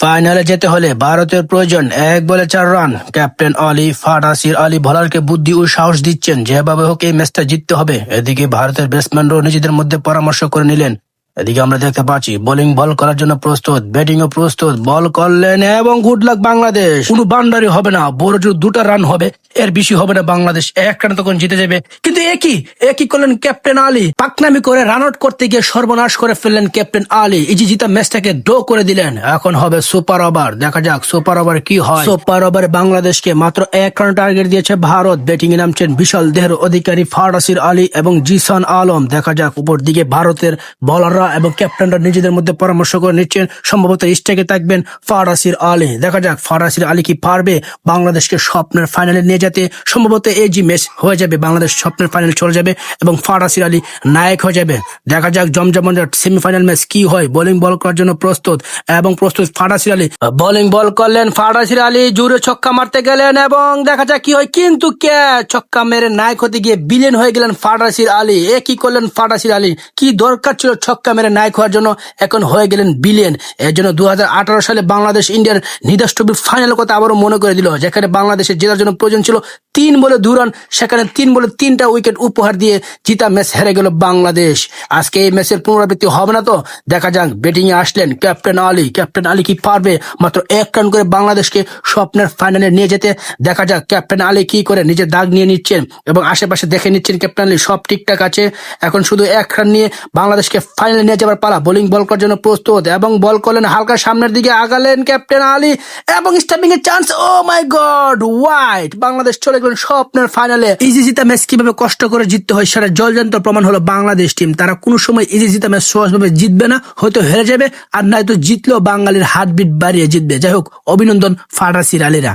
ফাইনালে যেতে হলে ভারতের প্রয়োজন এক বলে চার রান। ক্যাপ্টেন অলি ফাটাসির আলী ভোলারকে বুদ্ধি ও সাহস দিচ্ছেন। যেভাবে হোক এই ম্যাচটা জিততে হবে। এদিকে ভারতের ব্যাটসম্যানরাও নিজেদের মধ্যে পরামর্শ করে নিলেন। এদিকে আমরা দেখতে পাচ্ছি বোলিং বল করার জন্য প্রস্তুত ব্যাটিং ও প্রস্তুত বল করলেন এবং গুড লাক বাংলাদেশ। কোনো বাউন্ডারি হবে না, বড় জোর দুটা রান হবে, এর বেশি হবে না বাংলাদেশ এক রান তখন জিতে যাবে। কিন্তু একই একই করলেন ক্যাপ্টেন আলী? পাকনামি করে রান আউট করতে গিয়ে সর্বনাশ করে ফেললেন ক্যাপ্টেন আলী। যে জিতা ম্যাচটাকে ড্র করে দিলেন, এখন হবে সুপার ওভার দেখা যাক সুপার ওভার কি হয়। সুপার ওভারে বাংলাদেশকে মাত্র এক রান টার্গেট দিয়েছে ভারত। ব্যাটিং এ নামছেন বিশাল দেহের অধিকারী ফারাসির আলী এবং জিসান আলম। দেখা যাক উপর দিকে ভারতের বলাররা এবং ক্যাপ্টেনরা নিজেদের মধ্যে পরামর্শ করে নিচ্ছেন। সম্ভবত স্ট্রাইকে থাকবেন ফারাসির আলী। দেখা যাক, ফারাসির আলী কি পারবে বাংলাদেশকে স্বপ্নের ফাইনালে নিয়ে যেতে। সম্ভবত এই জি ম্যাচ হয়ে যাবে, বাংলাদেশ স্বপ্নের ফাইনাল চলে যাবে এবং ফারাসির আলী নায়ক হয়ে যাবে। দেখা যাক জমজমন সেমিফাইনাল ম্যাচ কি হয়। বোলিং বল করার জন্য প্রস্তুত এবং প্রস্তুত ফারাসির আলী। বোলিং বল করলেন ফারাসির আলী, জোরে ছক্কা মারতে গেলেন এবং দেখা যাক কি হয়। কিন্তু কে ছক্কা মেরে নায়ক হতে গিয়ে বিলেন হয়ে গেলেন ফারাসির আলী। এ কি করলেন ফারাসির আলী? কি দরকার ছিল ছক্কা মেরে নায়ক হওয়ার জন্য এখন হয়ে গেলেন বিলিয়ন। এর জন্য দু হাজার আঠারো সালে বাংলাদেশ ইন্ডিয়ার নিদাস ফাইনাল কথা আবারও মনে করে দিল, যেখানে বাংলাদেশের জেতার জন্য প্রয়োজন ছিল তিন বলে দু রান সেখানে তিন বলে তিনটা উইকেট উপহার দিয়ে জিতা ম্যাচ হেরে গেল বাংলাদেশ। আজকে এই ম্যাচের পুনরাবৃত্তি হবে না তো? দেখা যাক ব্যাটিং এ আসলেন ক্যাপ্টেন আলী। ক্যাপ্টেন আলী কি পারবে? মাত্র এক রান করে বাংলাদেশকে স্বপ্নের ফাইনালে নিয়ে যেতে। দেখা যাক ক্যাপ্টেন আলী কি করে নিজের দাগ নিয়ে নিচ্ছেন এবং আশেপাশে দেখে নিচ্ছেন ক্যাপ্টেন আলী, সব ঠিকঠাক আছে। এখন শুধু এক রান নিয়ে বাংলাদেশকে ফাইনালে নিয়ে যাবার পালা। বোলিং বল করার জন্য প্রস্তুত এবং বল করলেন, হালকা সামনের দিকে আগালেন ক্যাপ্টেন আলী এবং স্টাম্পিং এর chance oh my god white Bangladesh চলে গেলেন স্বপ্নের ফাইনালে ইজি জিতা ম্যাচ কীভাবে কষ্ট করে জিততে হয় সেটা জলজান্ত প্রমাণ হলো বাংলাদেশ টিম তারা কোনো সময় ইজি জিতা ম্যাচ সহজভাবে জিতবে না, হয়তো হেরে যাবে, আর নয়তো জিতলেও বাঙালির হার্টবিট বাড়িয়ে জিতবে। যাই হোক, অভিনন্দন ফারাসির আলীরা।